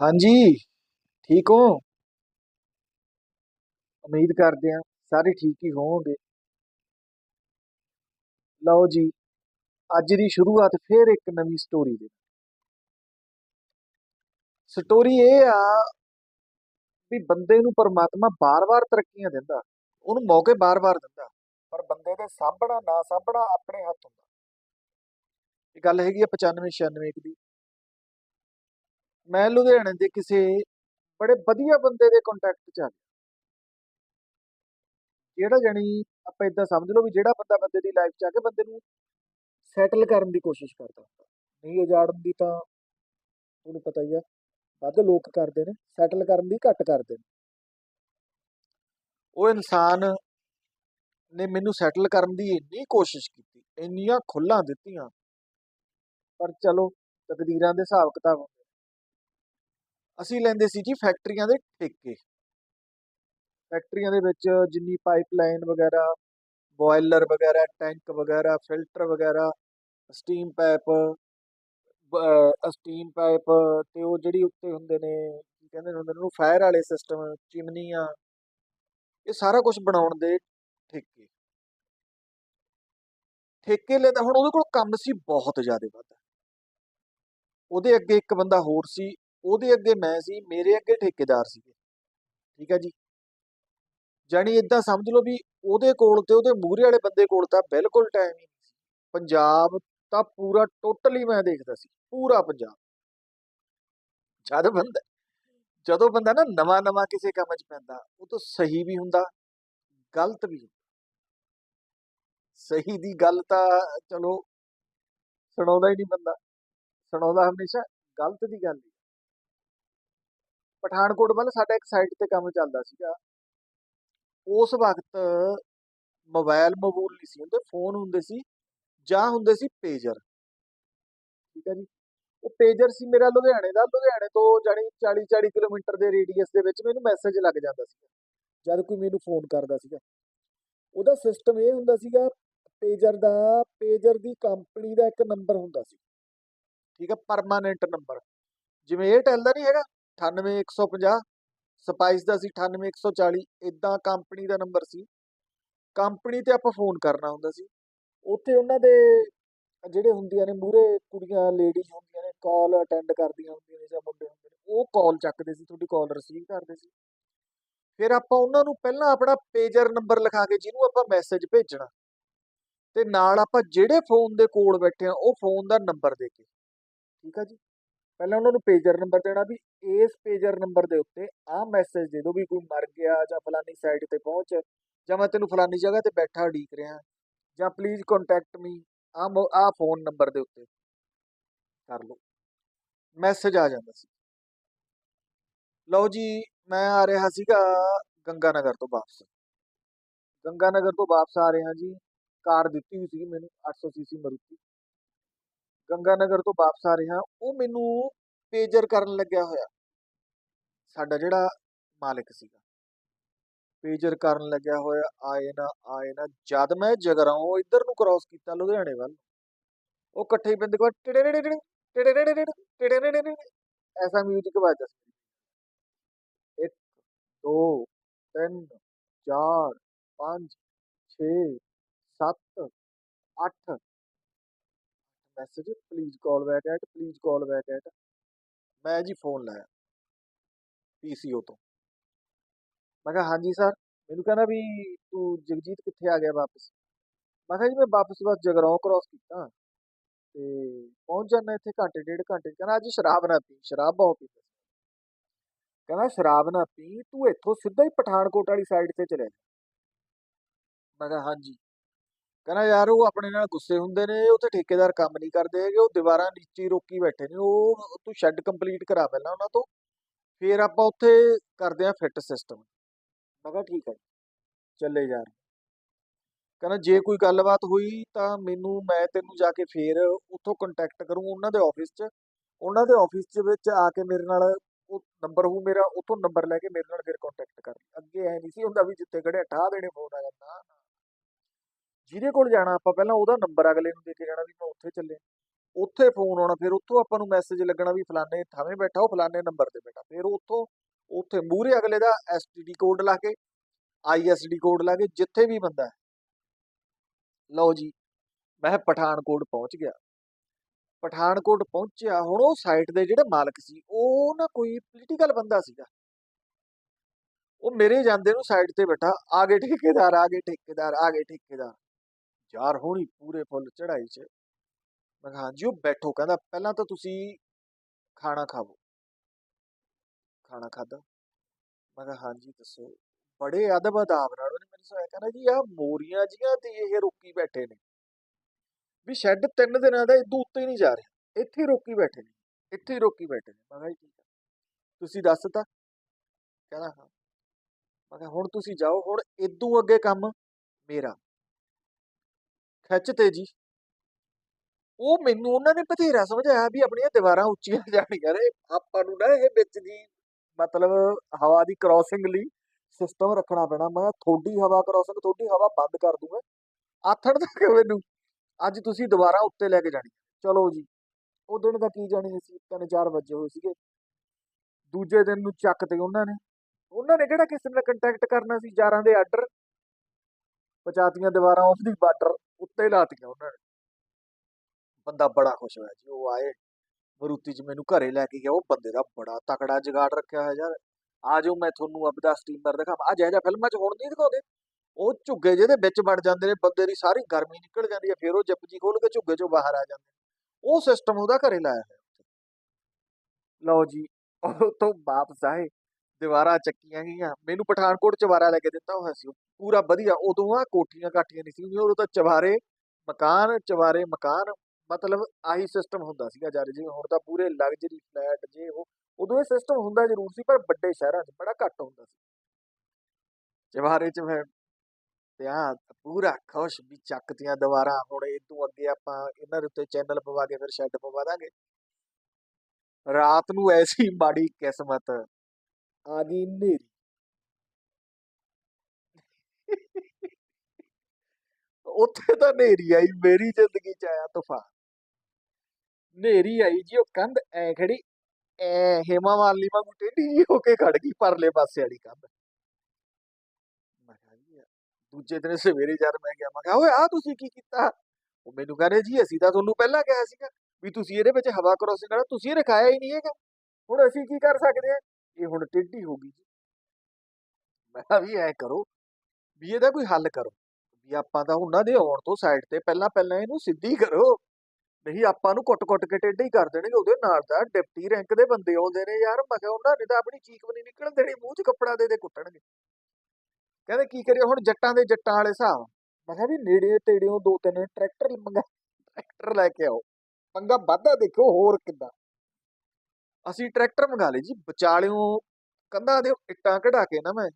ਹਾਂਜੀ, ਠੀਕ ਹੋ? ਉਮੀਦ ਕਰਦੇ ਹਾਂ ਸਾਰੇ ਠੀਕ ਹੀ ਹੋਵੋਗੇ। ਲਓ ਜੀ, ਅੱਜ ਦੀ ਸ਼ੁਰੂਆਤ ਫੇਰ ਇੱਕ ਨਵੀਂ ਸਟੋਰੀ ਦੇ ਸਟੋਰੀ ਇਹ ਆ ਵੀ ਬੰਦੇ ਨੂੰ ਪਰਮਾਤਮਾ ਬਾਰ-ਬਾਰ ਤਰੱਕੀਆਂ ਦਿੰਦਾ, ਉਹਨੂੰ ਮੌਕੇ ਬਾਰ-ਬਾਰ ਦਿੰਦਾ, ਪਰ ਬੰਦੇ ਦੇ ਸਾਂਭਣਾ, ਨਾ ਸਾਂਭਣਾ ਆਪਣੇ ਹੱਥ ਹੁੰਦਾ। ਇਹ ਗੱਲ ਹੈਗੀ ਆ 95 96 ਦੀ। ਮੈਂ ਲੁਧਿਆਣੇ ਦੇ ਕਿਸੇ ਬੜੇ ਵਧੀਆ ਬੰਦੇ ਦੇ ਕੰਟੈਕਟ 'ਚ ਆ ਗਿਆ। ਜਿਹੜਾ ਜਾਣੀ ਆਪਾਂ ਇਦਾਂ ਸਮਝ ਲਓ ਵੀ ਜਿਹੜਾ ਬੰਦਾ ਬੰਦੇ ਦੀ ਲਾਈਫ 'ਚ ਆ ਕੇ ਬੰਦੇ ਨੂੰ ਸੈਟਲ ਕਰਨ ਦੀ ਕੋਸ਼ਿਸ਼ ਕਰਦਾ ਹੁੰਦਾ। ਨਹੀਂ ਉਜਾੜਨ ਦੀ ਤਾਂ ਤੁਹਾਨੂੰ ਪਤਾ ਹੀ ਆ, ਵੱਧ ਲੋਕ ਕਰਦੇ ਨੇ ਸੈਟਲ ਕਰਨ ਦੀ ਘੱਟ ਕਰਦੇ ਨੇ। ਉਹ ਇਨਸਾਨ ਨੇ ਮੈਨੂੰ ਸੈਟਲ ਕਰਨ ਦੀ ਇੰਨੀ ਕੋਸ਼ਿਸ਼ ਕੀਤੀ, ਇੰਨੀਆਂ ਖੁੱਲਾਂ ਦਿੱਤੀਆਂ। ਪਰ ਚਲੋ ਤਕਦੀਰਾਂ ਦੇ ਹਿਸਾਬ ਕਿਤਾਬ ਅਸੀਂ ਲੈਂਦੇ ਸੀ ਜੀ ਫੈਕਟਰੀਆਂ ਦੇ ਠੇਕੇ। ਫੈਕਟਰੀਆਂ ਦੇ ਵਿੱਚ ਜਿੰਨੀ ਪਾਈਪਲਾਈਨ ਵਗੈਰਾ, ਬੋਇਲਰ ਵਗੈਰਾ, ਟੈਂਕ ਵਗੈਰਾ, ਫਿਲਟਰ ਵਗੈਰਾ, ਸਟੀਮ ਪਾਈਪ ਸਟੀਮ ਪਾਈਪ ਤੇ ਉਹ ਜਿਹੜੀ ਉੱਤੇ ਹੁੰਦੇ ਨੇ, ਕੀ ਕਹਿੰਦੇ ਨੇ ਹੁੰਦੇ ਨੇ ਉਹਨੂੰ ਫਾਇਰ ਵਾਲੇ ਸਿਸਟਮ, ਚਿਮਨੀਆਂ, ਇਹ ਸਾਰਾ ਕੁਝ ਬਣਾਉਣ ਦੇ ਠੇਕੇ। ਠੇਕੇ ਲੈਂਦਾ ਹੁਣ ਉਹਦੇ ਕੋਲ ਕੰਮ ਸੀ ਬਹੁਤ ਜ਼ਿਆਦਾ ਵੱਧ। ਉਹਦੇ ਅੱਗੇ ਇੱਕ ਬੰਦਾ ਹੋਰ ਸੀ ਉਹਦੇ ਅੱਗੇ ਮੈਂ ਸੀ, ਮੇਰੇ ਅੱਗੇ ਠੇਕੇਦਾਰ ਸੀਗੇ। ਠੀਕ ਹੈ ਜੀ? ਜਾਣੀ ਇਦਾਂ ਸਮਝ ਲਓ ਵੀ ਉਹਦੇ ਕੋਲ ਤੇ ਉਹਦੇ ਮੂਹਰੇ ਵਾਲੇ ਬੰਦੇ ਕੋਲ ਤਾਂ ਬਿਲਕੁਲ ਟਾਈਮ ਹੀ ਨਹੀਂ ਸੀ। ਪੰਜਾਬ ਤਾਂ ਪੂਰਾ ਟੋਟਲੀ ਮੈਂ ਦੇਖਦਾ ਸੀ, ਪੂਰਾ ਪੰਜਾਬ। ਜਦ ਬੰਦਾ, ਜਦੋਂ ਬੰਦਾ ਨਾ ਨਵਾਂ ਨਵਾਂ ਕਿਸੇ ਕੰਮ 'ਚ ਪੈਂਦਾ, ਉਹ ਤਾਂ ਸਹੀ ਵੀ ਹੁੰਦਾ, ਗਲਤ ਵੀ ਹੁੰਦਾ। ਸਹੀ ਦੀ ਗੱਲ ਤਾਂ ਚਲੋ ਸੁਣਾਉਂਦਾ ਹੀ ਨਹੀਂ ਬੰਦਾ, ਸੁਣਾਉਂਦਾ ਹਮੇਸ਼ਾ, ਗਲਤ ਦੀ ਗੱਲ ਪਠਾਨਕੋਟ ਵੱਲ ਸਾਡਾ ਇੱਕ ਸਾਈਟ ਤੇ ਕੰਮ ਚੱਲਦਾ ਸੀਗਾ। ਉਸ ਵਕਤ ਮੋਬਾਈਲ ਮੋਬੂਲ ਨਹੀਂ ਸੀ ਹੁੰਦੇ ਫੋਨ ਹੁੰਦੇ ਸੀ ਜਾਂ ਹੁੰਦੇ ਸੀ ਪੇਜਰ ਠੀਕ ਹੈ ਜੀ? ਉਹ ਪੇਜਰ ਸੀ ਮੇਰਾ ਲੁਧਿਆਣੇ ਦਾ। ਲੁਧਿਆਣੇ ਤੋਂ ਜਾਣੀ 40 40 ਕਿਲੋਮੀਟਰ ਦੇ ਰੇਡੀਅਸ ਦੇ ਵਿੱਚ ਮੈਨੂੰ ਮੈਸੇਜ ਲੱਗ ਜਾਂਦਾ ਸੀਗਾ, ਜਦ ਕੋਈ ਮੈਨੂੰ ਫੋਨ ਕਰਦਾ ਸੀਗਾ। ਉਹਦਾ ਸਿਸਟਮ ਇਹ ਹੁੰਦਾ ਸੀਗਾ ਪੇਜਰ ਦਾ ਪੇਜਰ ਦੀ ਕੰਪਨੀ ਦਾ ਇੱਕ ਨੰਬਰ ਹੁੰਦਾ ਸੀ। ਠੀਕ ਹੈ ਪਰਮਾਨੈਂਟ ਨੰਬਰ ਜਿਵੇਂ 에ਅਰਟੈਲ ਦਾ ਨਹੀਂ ਹੈਗਾ? 98150 ਸਪਾਈਸ ਦਾ ਸੀ 98140 ਇਦਾਂ ਕੰਪਨੀ ਦਾ ਨੰਬਰ ਸੀ। ਕੰਪਨੀ ਤੇ ਆਪਾਂ ਫੋਨ ਕਰਨਾ ਹੁੰਦਾ ਸੀ। ਉੱਥੇ ਉਹਨਾਂ ਦੇ ਜਿਹੜੇ ਹੁੰਦੀਆਂ ਨੇ ਮੂਰੇ ਕੁੜੀਆਂ ਲੇਡੀਜ਼ ਹੁੰਦੀਆਂ ਨੇ ਕਾਲ ਅਟੈਂਡ ਕਰਦੀਆਂ ਹੁੰਦੀਆਂ ਨੇ ਜਾਂ ਮੁੰਡੇ ਹੁੰਦੇ ਨੇ, ਉਹ ਕਾਲ ਚੱਕਦੇ ਸੀ, ਤੁਹਾਡੀ ਕਾਲ ਰਿਸੀਵ ਕਰਦੇ ਸੀ। ਫਿਰ ਆਪਾਂ ਉਹਨਾਂ ਨੂੰ ਪਹਿਲਾਂ ਆਪਣਾ ਪੇਜਰ ਨੰਬਰ ਲਿਖਾ ਕੇ ਜਿਹਨੂੰ ਆਪਾਂ ਮੈਸੇਜ ਭੇਜਣਾ, ਤੇ ਨਾਲ ਆਪਾਂ ਜਿਹੜੇ ਫੋਨ ਦੇ ਕੋਲ ਬੈਠੇ ਆ ਉਹ ਫੋਨ ਦਾ ਨੰਬਰ ਦੇ ਕੇ। ਠੀਕ ਆ ਜੀ? ਪਹਿਲਾਂ ਉਹਨਾਂ ਨੂੰ ਪੇਜਰ ਨੰਬਰ ਦੇਣਾ ਵੀ ਇਸ ਪੇਜਰ ਨੰਬਰ ਦੇ ਉੱਤੇ ਆਹ ਮੈਸੇਜ ਦੇ ਦਿਓ ਵੀ ਕੋਈ ਮਰ ਗਿਆ ਜਾਂ ਫਲਾਨੀ ਸਾਈਡ ਤੇ ਪਹੁੰਚ, ਜਾਂ ਮੈਂ ਤੈਨੂੰ ਫਲਾਨੀ ਜਗ੍ਹਾ ਤੇ ਬੈਠਾ ਉਡੀਕ ਰਿਹਾ, ਜਾਂ ਪਲੀਜ਼ ਕੰਟੈਕਟ ਮੀ ਆ ਆ ਫੋਨ ਨੰਬਰ ਦੇ ਉੱਤੇ ਕਰ ਲਓ। ਮੈਸੇਜ ਆ ਜਾਂਦਾ ਸੀ। ਲਓ ਜੀ, ਮੈਂ ਆ ਰਿਹਾ ਸੀਗਾ ਗੰਗਾ ਨਗਰ ਤੋਂ ਵਾਪਸ। ਗੰਗਾ ਨਗਰ ਤੋਂ ਵਾਪਸ ਆ ਰਿਹਾ ਜੀ, ਕਾਰ ਦਿੱਤੀ ਹੋਈ ਸੀ ਮੈਨੂੰ 800 ਸੀਸੀ ਮਰੂਤੀ। ਗੰਗਾਨਗਰ ਤੋਂ ਵਾਪਸ ਆ ਰਿਹਾ, ਉਹ ਮੈਨੂੰ ਪੇਜਰ ਕਰਨ ਲੱਗਿਆ ਹੋਇਆ। ਸਾਡਾ ਜਿਹੜਾ ਮਾਲਕ ਸੀਗਾ। ਪੇਜਰ ਕਰਨ ਲੱਗਿਆ ਹੋਇਆ, ਆਏ ਨਾ ਆਏ ਨਾ, ਜਦ ਮੈਂ ਜਗਰਾਉਂ ਇੱਧਰ ਨੂੰ ਕ੍ਰਾਸ ਕੀਤਾ ਲੁਧਿਆਣੇ ਵੱਲ, ਉਹ ਇਕੱਠੇ ਹੀ ਬੰਦੇ ਕੋਲ ਟਿੜੇ ਐਸਾ ਮਿਊਜ਼ਿਕ ਵੱਜਦਾ ਸੀ ਇੱਕ, ਦੋ, ਤਿੰਨ, ਚਾਰ, ਪੰਜ, ਛੇ, ਸੱਤ, ਅੱਠ message please call back at please call back at ਮੈਂ ਜੀ ਫੋਨ ਲਾਇਆ ਪੀਸੀਓ ਤੋਂ। ਮੈਂ ਕਿਹਾ, ਹਾਂਜੀ ਸਰ ਮੈਨੂੰ ਕਹਿੰਦਾ ਵੀ ਤੂੰ ਜਗਜੀਤ ਕਿੱਥੇ ਆ ਗਿਆ ਵਾਪਸ? ਮੈਂ ਕਿਹਾ ਜੀ, ਮੈਂ ਵਾਪਸ ਬਸ ਜਗਰਾਉਂ ਕ੍ਰਾਸ ਕੀਤਾ ਤੇ ਪਹੁੰਚ ਜਾਣਾ ਇੱਥੇ ਘੰਟੇ, ਡੇਢ ਘੰਟੇ। ਕਹਿੰਦਾ, ਅੱਜ ਸ਼ਰਾਬ ਨਾ ਪੀ, ਸ਼ਰਾਬ ਬਹੁਤ ਪੀਂਦਾ ਸੀ। ਕਹਿੰਦਾ, ਸ਼ਰਾਬ ਨਾ ਪੀ, ਤੂੰ ਇੱਥੋਂ ਸਿੱਧਾ ਹੀ ਪਠਾਨਕੋਟ ਵਾਲੀ ਸਾਈਡ ਤੇ ਚਲੇ ਜਾ। ਮੈਂ ਕਿਹਾ, ਹਾਂਜੀ। ਕਹਿੰਦਾ ਯਾਰ ਉਹ ਆਪਣੇ ਨਾਲ ਗੁੱਸੇ ਹੁੰਦੇ ਨੇ ਉੱਥੇ ਠੇਕੇਦਾਰ ਕੰਮ ਨਹੀਂ ਕਰਦੇ ਹੈਗੇ, ਉਹ ਦੀਵਾਰਾਂ ਨੀਚੇ ਰੋਕੀ ਬੈਠੇ ਨੇ, ਉਹ ਤੂੰ ਸ਼ੈੱਡ ਕੰਪਲੀਟ ਕਰਾ ਪਹਿਲਾਂ ਉਹਨਾਂ ਤੋਂ, ਫਿਰ ਆਪਾਂ ਉੱਥੇ ਕਰਦੇ ਆਂ ਫਿੱਟ ਸਿਸਟਮ। ਮੈਂ ਕਿਹਾ ਠੀਕ ਹੈ, ਚੱਲੇ ਯਾਰ। ਕਹਿੰਦਾ ਜੇ ਕੋਈ ਗੱਲਬਾਤ ਹੋਈ ਤਾਂ ਮੈਨੂੰ, ਮੈਂ ਤੈਨੂੰ ਜਾ ਕੇ ਫੇਰ ਉੱਥੋਂ ਕੰਟੈਕਟ ਕਰੂੰ ਉਹਨਾਂ ਦੇ ਆਫਿਸ 'ਚ। ਉਹਨਾਂ ਦੇ ਆਫਿਸ 'ਚ ਵਿੱਚ ਆ ਕੇ ਮੇਰੇ ਨਾਲ ਉਹ ਨੰਬਰ ਹੋਊ ਮੇਰਾ, ਉੱਥੋਂ ਨੰਬਰ ਲੈ ਕੇ ਮੇਰੇ ਨਾਲ ਫਿਰ ਕੰਟੈਕਟ ਕਰ ਅੱਗੇ ਐ ਨਹੀਂ ਸੀ ਹੁੰਦਾ ਵੀ ਜਿੱਥੇ ਖੜੇ ਠਾ ਦੇਣੇ ਫੋਨ ਆ ਜਾਂਦਾ ਜਿਹਦੇ ਕੋਲ ਜਾਣਾ, ਆਪਾਂ ਪਹਿਲਾਂ ਉਹਦਾ ਨੰਬਰ ਅਗਲੇ ਨੂੰ ਦੇ ਕੇ ਜਾਣਾ ਵੀ ਮੈਂ ਉੱਥੇ ਚੱਲੇ ਉੱਥੇ ਫੋਨ ਆਉਣਾ, ਫਿਰ ਉੱਥੋਂ ਆਪਾਂ ਨੂੰ ਮੈਸੇਜ ਲੱਗਣਾ ਵੀ ਫਲਾਣੇ ਥਾਵੇਂ ਬੈਠਾ, ਉਹ ਫਲਾਣੇ ਨੰਬਰ ਤੇ ਬੈਠਾ। ਫਿਰ ਉੱਥੋਂ, ਉੱਥੇ ਮੂਹਰੇ ਅਗਲੇ ਦਾ ਐਸਟੀਡੀ ਕੋਡ ਲਾ ਕੇ ਆਈਐਸਡੀ ਕੋਡ ਲਾ ਕੇ ਜਿੱਥੇ ਵੀ ਬੰਦਾ ਹੈ। ਲਓ ਜੀ, ਮੈਂ ਪਠਾਨਕੋਟ ਪਹੁੰਚ ਗਿਆ। ਪਠਾਨਕੋਟ ਪਹੁੰਚਿਆ, ਹੁਣ ਉਹ ਸਾਈਟ ਦੇ ਜਿਹੜੇ ਮਾਲਕ ਸੀ, ਉਹ ਨਾ ਕੋਈ ਪੋਲੀਟੀਕਲ ਬੰਦਾ ਸੀਗਾ। ਉਹ ਮੇਰੇ ਜਾਂਦੇ ਨੂੰ ਸਾਈਡ ਤੇ ਬੈਠਾ, ਆ ਗਏ ਠੇਕੇਦਾਰ, ਆ ਗਏ ਠੇਕੇਦਾਰ, ਆ ਗਏ ਠੇਕੇਦਾਰ। ਯਾਰ ਹੋਣੀ ਪੂਰੇ ਫੁੱਲ ਚੜਾਈ 'ਚ। ਮੈਂ ਕਿਹਾ, ਹਾਂਜੀ, ਉਹ ਬੈਠੋ, ਕਹਿੰਦਾ, ਪਹਿਲਾਂ ਤਾਂ ਤੁਸੀਂ ਖਾਣਾ ਖਾਵੋ। ਖਾਣਾ ਖਾਦਾ ਮੈਂ ਕਿਹਾ, ਹਾਂਜੀ, ਦੱਸੋ। ਬੜੇ ਅਦਬ ਅਦਾਬ ਨਾਲ ਉਹਨੇ ਮੈਨੂੰ ਸਹਾਇ ਕਹਿੰਦਾ ਜੀ ਆ ਮੋਰੀਆਂ ਜੀਆਂ ਤੇ ਇਹ ਰੋਕੀ ਬੈਠੇ ਨੇ। ਵੀ ਸ਼ੈੱਡ ਤਿੰਨ ਦਿਨਾਂ ਦਾ ਇਦੋਂ ਉੱਤੇ ਨਹੀਂ ਜਾ ਰਿਹਾ। ਇੱਥੇ ਹੀ ਰੋਕੀ ਬੈਠੇ ਨੇ। ਇੱਥੇ ਹੀ ਰੋਕੀ ਬੈਠੇ ਨੇ। ਮੈਂ ਕਿਹਾ, ਜੀ, ਠੀਕ ਆ। ਤੁਸੀਂ ਦੱਸ ਤਾ। ਕਹਿੰਦਾ, ਹਾਂ। ਮੈਂ ਕਿਹਾ, ਹੁਣ ਤੁਸੀਂ ਜਾਓ, ਹੁਣ ਇਦੋਂ ਅੱਗੇ ਕੰਮ ਮੇਰਾ। ਖਿੱਚ ਤੇ ਜੀ। ਉਹ ਮੈਨੂੰ ਉਹਨਾਂ ਨੇ ਬਥੇਰਾ ਸਮਝਾਇਆ ਵੀ ਆਪਣੀਆਂ ਦੀਵਾਰਾਂ ਉੱਚੀਆਂ ਜਾਣੀਆਂ ਨੇ ਆਪਾਂ ਨੂੰ ਨਾ ਇਹ ਵਿੱਚ ਦੀ ਮਤਲਬ ਹਵਾ ਦੀ ਕ੍ਰਾਸਿੰਗ ਲਈ ਸਿਸਟਮ ਰੱਖਣਾ ਪੈਣਾ। ਮੈਂ ਕਿਹਾ ਹਵਾ ਕ੍ਰਾਸਿੰਗ ਤੁਹਾਡੀ ਹਵਾ ਬੰਦ ਕਰ ਦੂੰਗਾ ਆਥਣ ਤੱਕ ਮੈਨੂੰ। ਅੱਜ ਤੁਸੀਂ ਦੁਬਾਰਾ ਉੱਤੇ ਲੈ ਕੇ ਜਾਣੀ। ਚਲੋ ਜੀ। ਉਹ ਦਿਨ ਦਾ ਕੀ ਜਾਣੀ ਸੀ ਤਿੰਨ ਚਾਰ ਵਜੇ ਹੋਏ ਸੀਗੇ। ਦੂਜੇ ਦਿਨ ਨੂੰ ਚੱਕ ਤੇ ਉਹਨਾਂ ਨੇ। ਉਹਨਾਂ ਨੇ ਕਿਹੜਾ ਕਿਸੇ ਨਾਲ ਕੰਟੈਕਟ ਕਰਨਾ ਸੀ? ਯਾਰਾਂ ਦੇ ਆਰਡਰ ਪਚਾਤੀਆਂ ਦੀਵਾਰਾਂ ਆਫ ਦੀ ਬਾਰਡਰ ਉੱਤੇ ਲਾਤੀਆਂ ਉਹਨਾਂ ਨੇ। ਬੰਦਾ ਬੜਾ ਖੁਸ਼ ਹੋਇਆ ਜੀ, ਉਹ ਆਏ, ਮਰੂਤੀ ਚ ਮੈਨੂੰ ਘਰੇ ਲੈ ਕੇ ਗਿਆ, ਉਹ ਬੰਦੇ ਦਾ ਬੜਾ ਤਕੜਾ ਜਗਾੜ ਰੱਖਿਆ ਹੋਇਆ ਯਾਰ। ਆ ਜਾਓ, ਮੈਂ ਤੁਹਾਨੂੰ ਆਪਦਾ ਸਟੀਮਰ ਦਿਖਾਵਾਂ। ਆ ਜਿਹੜਾ ਫਿਲਮਾਂ ਚ ਹੁਣ ਨਹੀਂ ਦਿਖਾਉਂਦੇ। ਉਹ ਝੁੱਗੇ ਜਿਹਦੇ ਵਿੱਚ ਵੜ ਜਾਂਦੇ ਨੇ, ਬੰਦੇ ਦੀ ਸਾਰੀ ਗਰਮੀ ਨਿਕਲ ਜਾਂਦੀ ਹੈ, ਫਿਰ ਉਹ ਜਪਜੀ ਖੋਲ ਕੇ ਝੁੱਗੇ ਚੋਂ ਬਾਹਰ ਆ ਜਾਂਦੇ ਨੇ। ਉਹ ਸਿਸਟਮ ਉਹਦਾ ਘਰੇ ਲਾਇਆ ਹੋਇਆ ਲਓ ਜੀ, ਉਹ ਤੋਂ ਵਾਪਸ ਆਏ। ਦੀਵਾਰਾਂ ਚੱਕੀਆਂ ਗਈਆਂ। ਮੈਨੂੰ ਪਠਾਨਕੋਟ ਚਵਾਰਾ ਲੈ ਕੇ ਦਿੱਤਾ ਹੋਇਆ ਸੀ। ਉਹ ਪੂਰਾ ਵਧੀਆ। ਉਦੋਂ ਆ ਕੋਠੀਆਂ ਕਾਠੀਆਂ ਨਹੀਂ ਸੀ ਉਦੋਂ ਤਾਂ ਚਵਾਰੇ ਮਕਾਨ ਚਵਾਰੇ ਮਕਾਨ ਮਤਲਬ ਆਹੀ ਸਿਸਟਮ ਹੁੰਦਾ ਸੀਗਾ ਜਦ ਜਿਵੇਂ ਹੁਣ ਤਾਂ ਪੂਰੇ ਲਗਜ਼ਰੀ ਫਲੈਟ ਜੇ ਉਹ, ਉਦੋਂ ਇਹ ਸਿਸਟਮ ਹੁੰਦਾ ਜ਼ਰੂਰ ਸੀ, ਪਰ ਵੱਡੇ ਸ਼ਹਿਰਾਂ 'ਚ ਬੜਾ ਘੱਟ ਹੁੰਦਾ ਸੀ। ਚਵਾਰੇ 'ਚ ਮੈਂ ਤੇ ਪੂਰਾ ਖੁਸ਼ ਵੀ ਚੱਕਤੀਆਂ ਦੀਵਾਰਾਂ। ਹੁਣ ਇਹ ਤੋਂ ਅੱਗੇ ਆਪਾਂ ਇਹਨਾਂ ਦੇ ਉੱਤੇ ਚੈਨਲ ਪਵਾ ਕੇ ਫਿਰ ਸ਼ੈੱਡ ਪਵਾ ਦਾਂਗੇ। ਰਾਤ ਨੂੰ ਐਸੀ ਮਾੜੀ ਕਿਸਮਤ ਆ ਗਈ ਨੇਰੀ ਉੱਥੇ ਤਾਂ ਨੇਰੀ ਆਈ, ਮੇਰੀ ਜ਼ਿੰਦਗੀ 'ਚ ਆਇਆ ਤੂਫਾਨ। ਨੇਰੀ ਆਈ ਜੀ, ਉਹ ਕੰਧ ਐ ਖੜੀ ਐ ਹੇਮਾ ਮਾਲਿਨੀ ਵਾਂਗੂ ਟੇਢੀ ਹੋ ਕੇ ਖੜ ਗਈ, ਪਰਲੇ ਪਾਸੇ ਵਾਲੀ ਕੰਧ। ਮੈਂ ਕਿਹਾ ਜੀ, ਦੂਜੇ ਦਿਨ ਸਵੇਰੇ ਜਦ ਮੈਂ ਗਿਆ, ਮੈਂ ਕਿਹਾ, ਓਏ ਆ ਤੁਸੀਂ ਕੀ ਕੀਤਾ? ਉਹ ਮੈਨੂੰ ਕਹਿੰਦੇ, ਜੀ, ਅਸੀਂ ਤਾਂ ਤੁਹਾਨੂੰ ਪਹਿਲਾਂ ਕਿਹਾ ਸੀਗਾ ਵੀ ਤੁਸੀਂ ਇਹਦੇ ਵਿੱਚ ਹਵਾ ਕ੍ਰੋਸਿੰਗ ਕਰਨਾ ਤੁਸੀਂ ਰਖਾਇਆ ਹੀ ਨਹੀਂ ਹੈਗਾ। ਹੁਣ ਅਸੀਂ ਕੀ ਕਰ ਸਕਦੇ ਹਾਂ? ਇਹ ਹੁਣ ਟੇਢੀ ਹੋ ਗਈ ਜੀ। ਮੈਂ ਕਿਹਾ ਵੀ ਐ ਕਰੋ ਵੀ ਇਹਦਾ ਕੋਈ ਹੱਲ ਕਰੋ। ਵੀ ਆਪਾਂ ਤਾਂ ਉਹਨਾਂ ਦੇ ਆਉਣ ਤੋਂ ਸਾਈਡ ਤੇ ਪਹਿਲਾਂ ਪਹਿਲਾਂ ਇਹਨੂੰ ਸਿੱਧੀ ਕਰੋ। ਨਹੀਂ, ਆਪਾਂ ਨੂੰ ਕੁੱਟ-ਕੁੱਟ ਕੇ ਟੇਢੀ ਕਰ ਦੇਣਗੇ। ਉਹਦੇ ਨਾਲ ਤਾਂ ਡਿਪਟੀ ਰੈਂਕ ਦੇ ਬੰਦੇ ਆਉਂਦੇ ਨੇ ਯਾਰ। ਮੈਂ ਕਿਹਾ ਉਹਨਾਂ ਨੇ ਤਾਂ ਆਪਣੀ ਚੀਕ ਵੀ ਨਹੀਂ ਨਿਕਲਣ ਦੇਣੀ। ਮੂੰਹ 'ਚ ਕੱਪੜਾ ਦੇ ਦੇ ਕੁੱਟਣਗੇ। ਕਹਿੰਦੇ ਕੀ ਕਰੀਏ? ਹੁਣ ਜੱਟਾਂ ਦੇ ਜੱਟਾਂ ਵਾਲੇ ਹਿਸਾਬ ਮੈਂ ਕਿਹਾ ਵੀ ਨੇੜੇ ਤੇੜਿਓਂ ਦੋ ਤਿੰਨ ਟਰੈਕਟਰ ਮੰਗਾ, ਟਰੈਕਟਰ ਲੈ ਕੇ ਆਓ। ਪੰਗਾ ਵਾਧਾ ਦੇਖੋ ਹੋਰ ਕਿੱਦਾਂ। ਅਸੀਂ ਟਰੈਕਟਰ ਮੰਗਾ ਲਏ ਜੀ, ਵਿਚਾਲਿਓਂ ਕੰਧਾਂ ਦੇ ਇੱਟਾਂ ਕਢਾ ਕੇ ਨਾ ਮੈਂ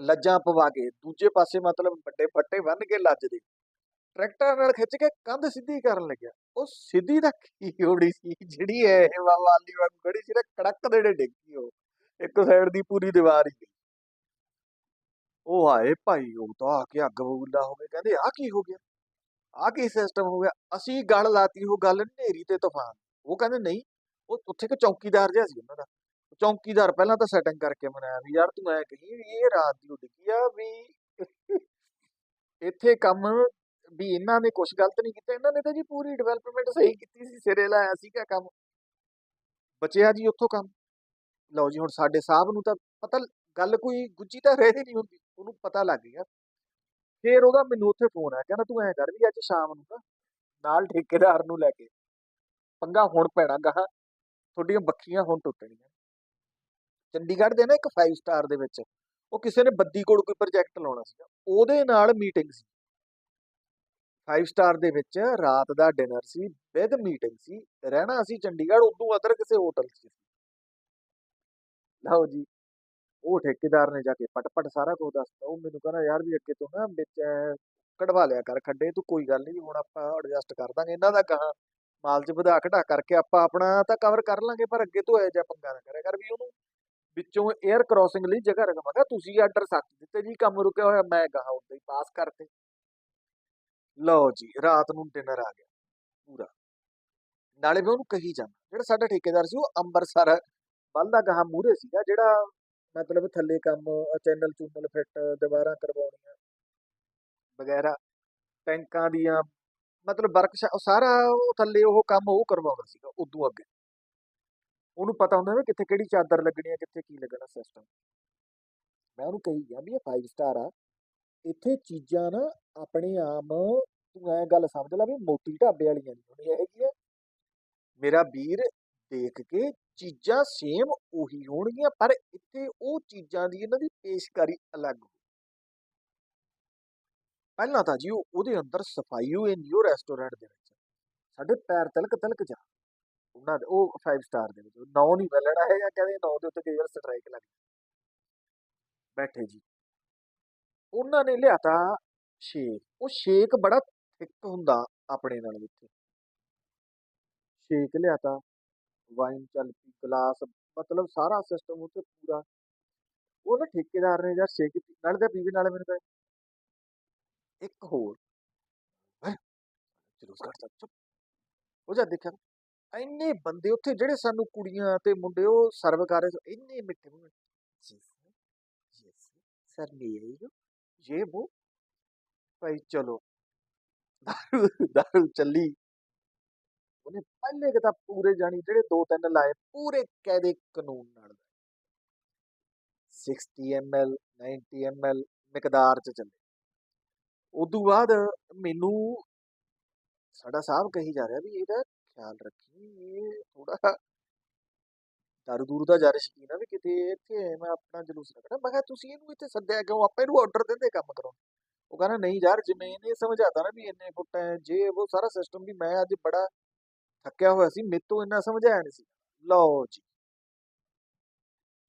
ਲੱਜਾਂ ਪਵਾ ਕੇ, ਦੂਜੇ ਪਾਸੇ ਮਤਲਬ ਵੱਡੇ ਫੱਟੇ ਬੰਨ ਕੇ ਲੱਜ ਦੇ। ਟਰੈਕਟਰ ਨਾਲ ਖਿੱਚ ਕੇ ਕੰਧ ਸਿੱਧੀ ਕਰਨ ਲੱਗਿਆ। ਉਹ ਸਿੱਧੀ ਦਾ ਕੀ ਹੋੜੀ ਸੀ, ਜਿਹੜੀ ਐ ਵਾਲੀ ਵਾਂਗ ਖੜੀ ਸੀ ਨਾ, ਕੜਕ ਦੇ ਡਿੱਗੀ ਉਹ, ਇੱਕ ਸਾਈਡ ਦੀ ਪੂਰੀ ਦੀਵਾਰ ਹੀ। ਉਹ ਆਏ ਭਾਈ, ਉਹ ਤਾਂ ਆ ਕੇ ਅੱਗ ਬਬੂਲਾ ਹੋ ਗਏ, ਕਹਿੰਦੇ ਆ ਕੀ ਹੋ ਗਿਆ? ਆ ਕੀ ਸਿਸਟਮ ਹੋ ਗਿਆ? ਅਸੀਂ ਗੱਲ ਲਾਤੀ ਉਹ ਗੱਲ ਨੇਰੀ ਤੇ ਤੂਫਾਨ। ਉਹ ਕਹਿੰਦੇ ਨਹੀਂ ਉਹ ਉੱਥੇ ਇੱਕ ਚੌਕੀਦਾਰ ਜਿਹਾ ਸੀ ਉਹਨਾਂ ਦਾ। ਚੌਕੀਦਾਰ ਪਹਿਲਾਂ ਤਾਂ ਸੈਟਿੰਗ ਕਰਕੇ ਮਨਾਇਆ ਵੀ, ਯਾਰ ਤੂੰ ਐ ਕਹੀ ਵੀ ਇਹ ਰਾਤ ਦੀ ਉੱਡੀ ਆ ਵੀ ਇੱਥੇ ਕੰਮ ਵੀ ਇਹਨਾਂ ਨੇ ਕੁਝ ਗਲਤ ਨਹੀਂ ਕੀਤਾ। ਇਹਨਾਂ ਨੇ ਤਾਂ ਜੀ ਪੂਰੀ ਡਿਵੈਲਪਮੈਂਟ ਸਹੀ ਕੀਤੀ ਸੀ, ਸਿਰੇ ਲਾਇਆ ਸੀਗਾ ਕੰਮ। ਬਚਿਆ ਜੀ ਉੱਥੋਂ ਕੰਮ। ਲਓ ਜੀ, ਹੁਣ ਸਾਡੇ ਸਾਹਿਬ ਨੂੰ ਤਾਂ ਪਤਾ ਗੱਲ ਕੋਈ ਗੁੱਜੀ ਤਾਂ ਰਹਿ ਨਹੀਂ ਹੁੰਦੀ। ਉਹਨੂੰ ਪਤਾ ਲੱਗ ਗਿਆ। ਫੇਰ ਉਹਦਾ ਮੈਨੂੰ ਉੱਥੇ ਫੋਨ ਆਇਆ, ਕਹਿੰਦਾ ਤੂੰ ਐ ਕਰ ਵੀ ਅੱਜ ਸ਼ਾਮ ਨੂੰ ਨਾ ਨਾਲ ਠੇਕੇਦਾਰ ਨੂੰ ਲੈ ਕੇ, ਪੰਗਾ ਹੁਣ ਪੈਣਾ ਗਾ ਤੁਹਾਡੀਆਂ ਬੱਖੀਆਂ ਹੁਣ ਟੁੱਟਣੀਆਂ ਚੰਡੀਗੜ੍ਹ ਦੇ ਨਾ ਇੱਕ 5 ਸਟਾਰ ਦੇ ਵਿੱਚ, ਉਹ ਕਿਸੇ ਨੇ ਬੱਦੀ ਕੋਲ ਕੋਈ ਪ੍ਰੋਜੈਕਟ ਲਾਉਣਾ ਸੀਗਾ ਉਹਦੇ ਨਾਲ ਮੀਟਿੰਗ ਸੀ। 5 ਸਟਾਰ ਦੇ ਵਿੱਚ ਰਾਤ ਦਾ ਡਿਨਰ ਸੀ ਵਿਦ ਮੀਟਿੰਗ ਸੀ, ਰਹਿਣਾ ਅਸੀਂ ਚੰਡੀਗੜ੍ਹ, ਉਦੋਂ ਅਦਰ ਕਿਸੇ ਹੋਟਲ 'ਚ ਸੀ। ਲਓ ਜੀ, ਉਹ ਠੇਕੇਦਾਰ ਨੇ ਜਾ ਕੇ ਪਟ-ਪਟ ਸਾਰਾ ਕੁਝ ਦੱਸਤਾ, ਉਹ ਮੈਨੂੰ ਕਹਿੰਦਾ, ਯਾਰ ਵੀ ਅੱਗੇ ਤੋਂ ਨਾ ਵਿੱਚ ਕਢਵਾ ਲਿਆ ਕਰ ਖੱਡੇ, ਤੂੰ ਕੋਈ ਗੱਲ ਨਹੀਂ ਹੁਣ ਆਪਾਂ ਐਡਜਸਟ ਕਰ ਦਾਂਗੇ, ਇਹਨਾਂ ਦਾ ਕਹਾ ਮਾਲ 'ਚ ਵਧਾ ਘਟਾ ਕਰਕੇ ਆਪਾਂ ਆਪਣਾ ਤਾਂ ਕਵਰ ਕਰ ਲਾਂਗੇ, ਪਰ ਅੱਗੇ ਤੋਂ ਇਹ ਜਿਹਾ ਪੰਗਾ ਨਾ ਕਰਿਆ ਕਰ ਵੀ ਉਹਨੂੰ ਵਿੱਚੋਂ 에ਅਰ ਕ੍ਰਾਸਿੰਗ ਲਈ ਜਗ੍ਹਾ ਰਖਵਾ ਤੁਸੀਂ ਆਰਡਰ ਸੱਤ ਦਿੱਤੇ ਜੀ, ਕੰਮ ਰੁਕਿਆ ਹੋਇਆ, ਮੈਂ ਕਹਾ ਉਦਾਂ ਹੀ ਪਾਸ ਕਰਤੇ। ਲਓ ਜੀ, ਰਾਤ ਨੂੰ ਡਿਨਰ ਆ ਗਿਆ ਪੂਰਾ। ਨਾਲੇ ਮੈਂ ਉਹਨੂੰ ਕਹੀ ਜਾਂਦਾ, ਜਿਹੜਾ ਸਾਡਾ ਠੇਕੇਦਾਰ ਸੀ, ਉਹ ਅੰਮ੍ਰਿਤਸਰ ਵੱਲ ਦਾ ਗਾਹ ਮੂਹਰੇ ਸੀਗਾ, ਜਿਹੜਾ ਮਤਲਬ ਥੱਲੇ ਕੰਮ ਚੈਨਲ ਚੂਨਲ ਫਿੱਟ ਦੀਵਾਰਾਂ ਕਰਵਾਉਣੀਆਂ, ਵਗੈਰਾ, ਟੈਂਕਾਂ ਦੀਆਂ ਮਤਲਬ ਵਰਕਸ਼ਾਪ ਸਾਰਾ ਉਹ ਥੱਲੇ ਉਹ ਕੰਮ ਉਹ ਕਰਵਾਉਂਦਾ ਸੀਗਾ ਉਦੋਂ ਅੱਗੇ। ਉਹਨੂੰ ਪਤਾ ਹੁੰਦਾ ਵੀ ਕਿੱਥੇ ਕਿਹੜੀ ਚਾਦਰ ਲੱਗਣੀ ਹੈ ਕਿੱਥੇ ਕੀ ਲੱਗਣਾ ਸਿਸਟਮ ਮੈਂ ਉਹਨੂੰ ਕਹੀ ਗਿਆ ਵੀ ਇਹ 5 ਸਟਾਰ ਆ। ਇੱਥੇ ਚੀਜ਼ਾਂ ਨਾ ਆਪਣੇ ਆਮ ਤੂੰ ਐ ਗੱਲ ਸਮਝ ਲੈ ਵੀ ਮੋਤੀ ਢਾਬੇ ਵਾਲੀਆਂ ਨਹੀਂ ਹੋਣੀਆਂ ਹੈਗੀਆਂ। ਮੇਰਾ ਵੀਰ ਦੇਖ ਕੇ ਚੀਜ਼ਾਂ ਸੇਮ ਉਹੀ ਹੋਣਗੀਆਂ, ਪਰ ਇੱਥੇ ਉਹ ਚੀਜ਼ਾਂ ਦੀ ਇਹਨਾਂ ਦੀ ਪੇਸ਼ਕਾਰੀ ਅਲੱਗ ਹੋ ਪਹਿਲਾਂ ਤਾਂ ਜੀ ਉਹਦੇ ਅੰਦਰ ਸਫ਼ਾਈ ਹੋਈ ਨਹੀਂ, ਉਹ ਰੈਸਟੋਰੈਂਟ ਦੇ ਵਿੱਚ। ਸਾਡੇ ਪੈਰ ਤਲਕ ਤਲਕ ਜਾ। ਉਹਨਾਂ ਦੇ, ਉਹ 5 ਸਟਾਰ ਦੇ ਵਿੱਚ। ਨੌ ਨਹੀਂ ਮਿਲਣਾ ਹੈਗਾ ਕਹਿੰਦੇ ਨੌ ਦੇ ਉੱਤੇ ਕਈ ਵਾਰ ਸਟ੍ਰਾਈਕ ਲੱਗ ਬੈਠੇ ਜੀ। ਉਹਨਾਂ ਨੇ ਲਿਆਤਾ ਸ਼ੇਕ ਉਹ ਸ਼ੇਕ ਬੜਾ ਥਿਕ ਹੁੰਦਾ ਆਪਣੇ ਨਾਲ ਇੱਥੇ ਸ਼ੇਕ ਲਿਆਤਾ ਵਾਈਨ ਚੱਲ ਪਈ ਗਲਾਸ ਮਤਲਬ ਸਾਰਾ ਸਿਸਟਮ ਉੱਤੇ ਪੂਰਾ। ਉਹ ਨਾ ਠੇਕੇਦਾਰ ਨੇ ਯਾਰ ਸ਼ੇਕ ਪੀ- ਨਾਲੇ ਤਾਂ ਪੀਵੇ, ਨਾਲੇ ਮੈਨੂੰ ਕਹੇ ਇੱਕ ਹੋਰ ਹੈਂ ਜਲੂਸ ਕੱਢਦਾ ਚੁੱਪ ਉਹ ਜਦ ਦੇਖਿਆ ਇੰਨੇ ਬੰਦੇ ਉੱਥੇ ਜਿਹੜੇ ਸਾਨੂੰ ਕੁੜੀਆਂ ਤੇ ਮੁੰਡੇ ਉਹ ਸਰਵ ਕਰ ਰਹੇ ਇੰਨੇ ਮਿੱਠੇ ਮੂੰਹ ਜੀ ਸਰ ਸਰ ਲੈ ਆਇਓ ਇਹ ਉਹ ਭਾਈ ਚਲੋ ਦਾਰੂ ਦਾਰੂ ਚੱਲੀ ਉਹਨੇ ਪਹਿਲੇ ਕਿ ਤਾਂ ਪੂਰੇ ਜਾਣੀ ਜਿਹੜੇ ਦੋ ਤਿੰਨ ਲਾਏ ਪੂਰੇ ਕਾਇਦੇ ਕਾਨੂੰਨ ਨਾਲ 60 ml 90 ml ਮਿਕਦਾਰ ਚ ਚੱਲੇ ਉਦੋਂ ਬਾਅਦ ਮੈਨੂੰ ਸਾਡਾ ਸਾਹਿਬ ਕਹੀ ਜਾ ਰਿਹਾ ਵੀ ਇਹਦਾ ਖਿਆਲ ਰੱਖੀ ਇਹ ਥੋੜਾ ਦਾਰੂ ਦੂਰ ਦਾ ਜ਼ਿਆਦਾ ਸ਼ੌਕੀਨ ਆ ਵੀ ਕਿਤੇ ਇੱਥੇ ਮੈਂ ਆਪਣਾ ਜਲੂਸ ਰੱਖਣਾ ਮੈਂ ਕਿਹਾ, ਤੁਸੀਂ ਇਹਨੂੰ ਇੱਥੇ ਸੱਦਿਆ ਕਿਉਂ? ਆਪਾਂ ਇਹਨੂੰ ਆਰਡਰ ਦਿੰਦੇ ਕੰਮ ਕਰੋ ਉਹ ਕਹਿੰਦਾ, ਨਹੀਂ ਯਾਰ, ਜਿਵੇਂ ਇਹਨੇ ਸਮਝਾਤਾ ਨਾ ਵੀ ਇੰਨੇ ਫੁੱਟ ਹੈ ਜੇ ਉਹ ਸਾਰਾ ਸਿਸਟਮ ਵੀ ਮੈਂ ਅੱਜ ਬੜਾ ਥੱਕਿਆ ਹੋਇਆ ਸੀ, ਮੇਰੇ ਤੋਂ ਇੰਨਾ ਸਮਝਾਇਆ ਨਹੀਂ ਸੀ। ਲਓ ਜੀ।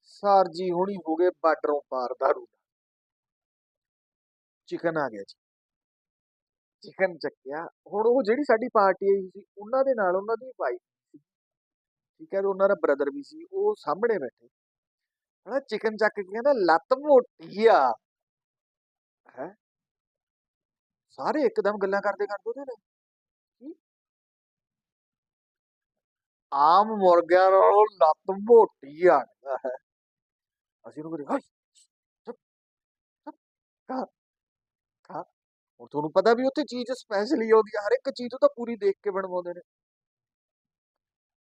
ਸਾਰ ਜੀ ਹੁਣੀ ਹੋ ਗਏ ਬਾਰਡਰੋਂ ਪਾਰ, ਦਾਰੂ ਚਿਕਨ ਆ ਗਿਆ ਜੀ। ਚਿਕਨ ਚੱਕਿਆ। ਹੁਣ ਉਹ ਜਿਹੜੀ ਸਾਡੀ ਪਾਰਟੀ ਆਈ ਸੀ, ਉਹਨਾਂ ਦੇ ਨਾਲ ਉਹਨਾਂ ਦੀ ਵਾਈਫ ਸੀ। ਠੀਕ ਹੈ, ਤੇ ਉਹਨਾਂ ਦਾ ਬ੍ਰਦਰ ਵੀ ਸੀ, ਉਹ ਸਾਹਮਣੇ ਬੈਠੇ। ਹਣਾ ਚਿਕਨ ਚੱਕ ਕੇ ਕਹਿੰਦਾ, ਲੱਤ ਮੋਟੀ ਆ। ਹੈ? ਸਾਰੇ ਇੱਕਦਮ ਗੱਲਾਂ ਕਰਦੇ ਕਰਦੇ ਉਹਦੇ ਨਾਲ। ਆਮ ਮੁਰਗਿਆਂ ਨਾਲੋਂ ਲੱਤ ਮੋਟੀ ਆ। ਹੈ? ਅਸੀਂ ਉਹਨੂੰ ਕਹਿੰਦੇ ਹਾਏ ਹੁਣ ਤੁਹਾਨੂੰ ਪਤਾ ਵੀ ਉੱਥੇ ਚੀਜ਼ ਸਪੈਸ਼ਲੀ ਆਉਂਦੀ ਆ, ਹਰ ਇੱਕ ਚੀਜ਼ ਉਹ ਤਾਂ ਪੂਰੀ ਦੇਖ ਕੇ ਬਣਵਾਉਂਦੇ ਨੇ।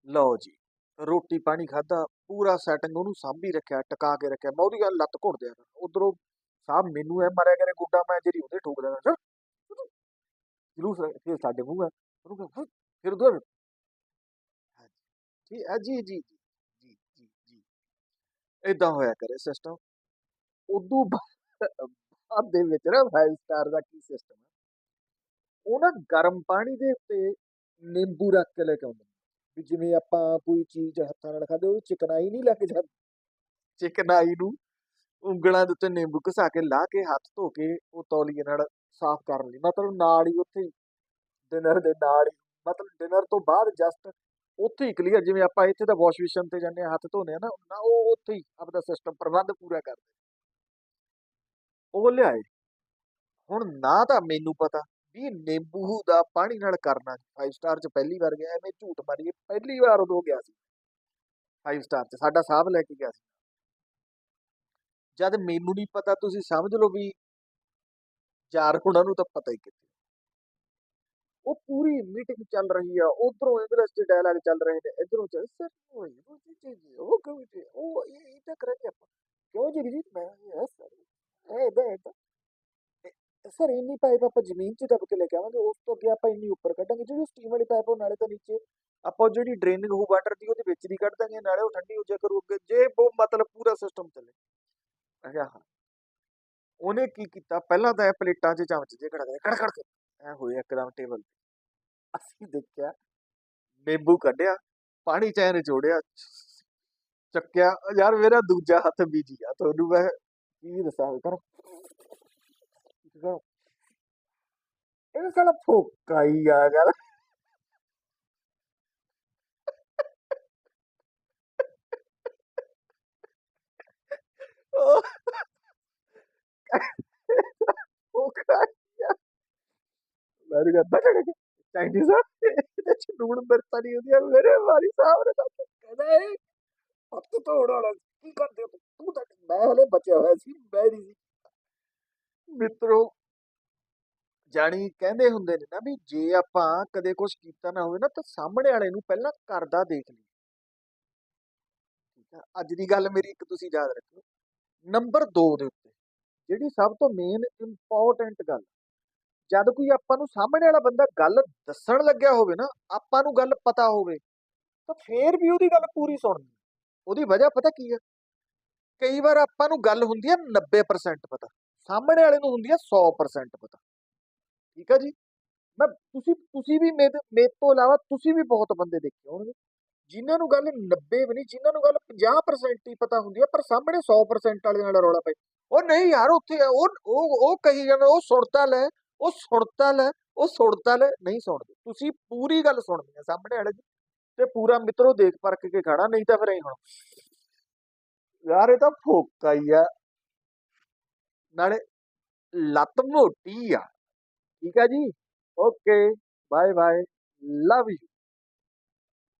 ਲਓ ਜੀ, ਰੋਟੀ ਪਾਣੀ ਖਾਦਾ ਪੂਰਾ ਸੈਟਿੰਗ ਉਹਨੂੰ ਸਾਂਭੀ ਰੱਖਿਆ, ਟਿਕਾ ਕੇ ਰੱਖਿਆ, ਮੈਂ ਉਹਦੀ ਗੱਲ ਲੱਤ ਘੁੱਟਦੇ ਆ। ਉਧਰੋਂ ਸਾਹਿਬ ਮੈਨੂੰ ਐ, ਮਾਰਿਆ ਕਰੇ ਗੁੱਡਾ, ਮੈਂ ਜਿਹੜੀ ਉਹਦੇ ਠੋਕ ਦੇਣਾ ਜਲੂਸ ਫਿਰ ਸਾਡੇ ਮੂੰਹ ਆ। ਫਿਰ ਉਧਰ। ਜੀ ਜੀ ਜੀ ਜੀ ਜੀ ਇਦਾਂ ਹੋਇਆ ਕਰੇ ਸਿਸਟਮ ਉਦੋਂ ਬਾਅਦ ਦੇ ਵਿੱਚ ਨਾ 5 ਸਟਾਰ ਦਾ ਕੀ ਸਿਸਟਮ ਹੈ ਉਹ ਨਾ ਗਰਮ ਪਾਣੀ ਦੇ ਉੱਤੇ ਨਿੰਬੂ ਰੱਖ ਕੇ ਲੈ ਕੇ ਆਉਂਦੇ। ਵੀ ਜਿਵੇਂ ਆਪਾਂ ਕੋਈ ਚੀਜ਼ ਹੱਥਾਂ ਨਾਲ ਖਾਦੇ ਉਹ ਚਿਕਨਾਈ ਨਹੀਂ ਲੱਗ ਜਾਂਦੀ। ਚਿਕਨਾਈ ਨੂੰ ਉਂਗਲਾਂ ਦੇ ਉੱਤੇ ਨਿੰਬੂ ਘਸਾ ਕੇ ਲਾ ਕੇ ਹੱਥ ਧੋ ਕੇ ਉਹ ਤੌਲੀਏ ਨਾਲ ਸਾਫ਼ ਕਰਨ ਲਈ। ਮਤਲਬ ਨਾਲ ਹੀ ਉੱਥੇ ਡਿਨਰ ਦੇ ਨਾਲ ਹੀ। ਮਤਲਬ ਡਿਨਰ ਤੋਂ ਬਾਅਦ ਜਸਟ ਉੱਥੇ ਹੀ ਕਲੀਅਰ ਜਿਵੇਂ ਆਪਾਂ ਇੱਥੇ ਤਾਂ ਵਾਸ਼ ਬੇਸਿਨ ਤੇ ਜਾਂਦੇ ਹਾਂ, ਹੱਥ ਧੋਨੇ ਆ ਨਾ ਨਾ ਉਹ ਉੱਥੇ ਹੀ ਆਪਦਾ ਸਿਸਟਮ ਪ੍ਰਬੰਧ ਪੂਰਾ ਕਰਦੇ। ਉਹ ਲਿਆਏ। ਹੁਣ ਨਾ ਤਾਂ ਮੈਨੂੰ ਪਤਾ ਵੀ ਨਿੰਬੂ ਦਾ ਪਾਣੀ ਨਾਲ ਕਰਨਾ 5 ਸਟਾਰ ਚ ਪਹਿਲੀ ਵਾਰ ਗਿਆ, ਐਵੇਂ ਝੂਠ ਮਾਰੀਏ, ਪਹਿਲੀ ਵਾਰ ਉਦੋਂ ਗਿਆ ਸੀ। 5 ਸਟਾਰ ਚ ਸਾਡਾ ਸਾਹਿਬ ਲੈ ਕੇ ਗਿਆ ਸੀ। ਜਦ ਮੈਨੂੰ ਨਹੀਂ ਪਤਾ, ਤੁਸੀਂ ਸਮਝ ਲਓ ਵੀ ਚਾਰ ਉਹਨਾਂ ਨੂੰ ਤਾਂ ਪਤਾ ਹੀ ਕਿੱਥੇ। ਉਹ ਪੂਰੀ ਮੀਟਿੰਗ ਚੱਲ ਰਹੀ ਆ, ਉਧਰੋਂ ਇੰਗਲਿਸ਼ ਚ ਡਾਇਲੌਗ ਚੱਲ ਰਹੇ ਨੇ, ਇਧਰੋਂ ਚੱਲ ਸਰ ਉਹ ਇਹ ਜੀ ਜੀ ਉਹ ਕਮਿਟੀ ਉਹ ਇਹ ਤਾਂ ਕਰਾਂਗੇ ਆਪਾਂ? ਕਿਉਂ ਜਗਜੀਤ ਮੈਂ ਯਸ ਸਰ ਇਹ ਇਦਾਂ ਇਦਾਂ ਸਰ ਇੰਨੀ ਪਾਈਪ ਆਪਾਂ ਜ਼ਮੀਨ 'ਚ ਦੱਬ ਕੇ ਲੈ ਕੇ ਆਵਾਂਗੇ ਉਸ ਤੋਂ ਅੱਗੇ ਆਪਾਂ ਇੰਨੀ ਉੱਪਰ ਕੱਢਾਂਗੇ ਜਿਹੜੀ ਸਟੀਮ ਵਾਲੀ ਪਾਈਪ ਉਹ ਨਾਲੇ ਤਾਂ ਨੀਚੇ ਆਪਾਂ ਜਿਹੜੀ ਡਰੇਨਿੰਗ ਹੋ ਵਾਟਰ ਦੀ ਉਹਦੇ ਵਿੱਚ ਦੀ ਕੱਢ ਦਾਂਗੇ ਨਾਲੇ ਉਹ ਠੰਡੀ ਹੋ ਜਾਇਆ ਕਰੂ ਅੱਗੇ ਜੇ ਉਹ ਮਤਲਬ ਪੂਰਾ ਸਿਸਟਮ ਚੱਲੇ ਅੱਛਾ ਹਾਂ ਉਹਨੇ ਕੀ ਕੀਤਾ ਪਹਿਲਾਂ ਤਾਂ ਇਹ ਪਲੇਟਾਂ 'ਚ ਚਮਚ ਜੇ ਖੜਾ ਕੜ ਖੜ ਕੇ ਐ ਹੋਏ ਇੱਕਦਮ ਟੇਬਲ ਤੇ ਅਸੀਂ ਦੇਖਿਆ ਨਿੰਬੂ ਕੱਢਿਆ ਪਾਣੀ ਚ ਐ ਨਿਚੋੜਿਆ ਚੱਕਿਆ ਯਾਰ ਮੇਰਾ ਦੂਜਾ ਹੱਥ ਬੀਜੀ ਆ ਤੁਹਾਨੂੰ ਮੈਂ ਕੀ ਦੱਸਾਂ ਕਰ ਇਹ ਸਾਲਾ ਫੋਕਾ ਹੀ ਆ ਗੱਲ ਫੋਕਾ ਹੀ ਆ ਮੈਂ ਕਹਿੰਦਾ ਚਾਈਨੀਜ਼ ਆ ਇਹਦੇ ਚ ਨੂਣ ਮਿਰਚਾਂ ਨਹੀਂ ਹੁੰਦੀਆਂ ਮੇਰੇ ਵਾਲੀ ਸਾਹਿਬ ਨੇ ਤਾਂ ਕਹਿੰਦਾ ਇਹ ਹੱਥ ਧੋਣ ਵਾਲਾ ਕੀ ਕਰਦੇ ਤੂੰ? ਤੂੰ ਤਾਂ ਮੈਂ ਹਲੇ ਬਚਿਆ ਹੋਇਆ ਸੀ, ਮੈਂ ਨਹੀਂ ਸੀ। ਮਿੱਤਰੋ, ਜਾਣੀ ਕਹਿੰਦੇ ਹੁੰਦੇ ਨੇ ਨਾ ਵੀ ਜੇ ਆਪਾਂ ਕਦੇ ਕੁਝ ਕੀਤਾ ਨਾ ਹੋਵੇ ਨਾ ਤਾਂ ਸਾਹਮਣੇ ਵਾਲੇ ਨੂੰ ਪਹਿਲਾਂ ਕਰਦਾ ਦੇਖ ਲਈ ਠੀਕ ਆ, ਅੱਜ ਦੀ ਗੱਲ ਮੇਰੀ ਇੱਕ ਤੁਸੀਂ ਯਾਦ ਰੱਖਿਓ। ਨੰਬਰ 2 ਦੇ ਉੱਤੇ, ਜਿਹੜੀ ਸਭ ਤੋਂ ਮੇਨ ਇੰਪੋਰਟੈਂਟ ਗੱਲ, ਜਦ ਕੋਈ ਆਪਾਂ ਨੂੰ ਸਾਹਮਣੇ ਵਾਲਾ ਬੰਦਾ ਗੱਲ ਦੱਸਣ ਲੱਗਿਆ ਹੋਵੇ ਨਾ, ਆਪਾਂ ਨੂੰ ਗੱਲ ਪਤਾ ਹੋਵੇ, ਤਾਂ ਫੇਰ ਵੀ ਉਹਦੀ ਗੱਲ ਪੂਰੀ ਸੁਣਨੀ। ਉਹਦੀ ਵਜ੍ਹਾ ਪਤਾ ਕੀ ਹੈ ਕਈ ਵਾਰ ਆਪਾਂ ਨੂੰ ਗੱਲ ਹੁੰਦੀ ਹੈ 90% ਪਤਾ, ਸਾਹਮਣੇ ਵਾਲੇ ਨੂੰ ਹੁੰਦੀ ਹੈ 100% ਪਤਾ। ਠੀਕ ਹੈ ਜੀ? ਮੈਂ, ਤੁਸੀਂ ਤੁਸੀਂ ਵੀ ਮੇਰੇ ਤੋਂ ਇਲਾਵਾ ਤੁਸੀਂ ਵੀ ਬਹੁਤ ਬੰਦੇ ਦੇਖੇ ਹੋਣਗੇ, ਜਿਨ੍ਹਾਂ ਨੂੰ ਗੱਲ 90 ਵੀ ਨਹੀਂ, ਜਿਨ੍ਹਾਂ ਨੂੰ ਗੱਲ 50% ਹੀ ਪਤਾ ਹੁੰਦੀ ਹੈ ਪਰ ਸਾਹਮਣੇ 100% ਵਾਲੇ ਨਾਲ ਰੌਲਾ ਪਏ ਉਹ ਨਹੀਂ ਯਾਰ ਉੱਥੇ ਉਹ ਉਹ ਉਹ ਕਹੀ ਜਾਂਦਾ, ਉਹ ਸੁਣਤਾ ਲੈ, ਉਹ ਸੁਣਤਾ ਲੈ, ਉਹ ਸੁਣਤਾ ਲੈ, ਨਹੀਂ ਸੁਣਦੇ। ਤੁਸੀਂ ਪੂਰੀ ਗੱਲ ਸੁਣਨੀ ਹੈ ਸਾਹਮਣੇ ਵਾਲੇ ਦੀ, ਤੇ ਪੂਰਾ ਮਿੱਤਰੋ ਦੇਖ ਪਰਖ ਕੇ ਖੜਾ, ਨਹੀਂ ਤਾਂ ਫਿਰ ਐਂ ਹੁਣ ਯਾਰ, ਇਹ ਤਾਂ ਫੋਕਾ ਹੀ ਆ। ਨਾਲੇ ਲੱਤ ਮੋਟੀ ਆ। ਠੀਕ ਆ ਜੀ? Okay bye bye love you.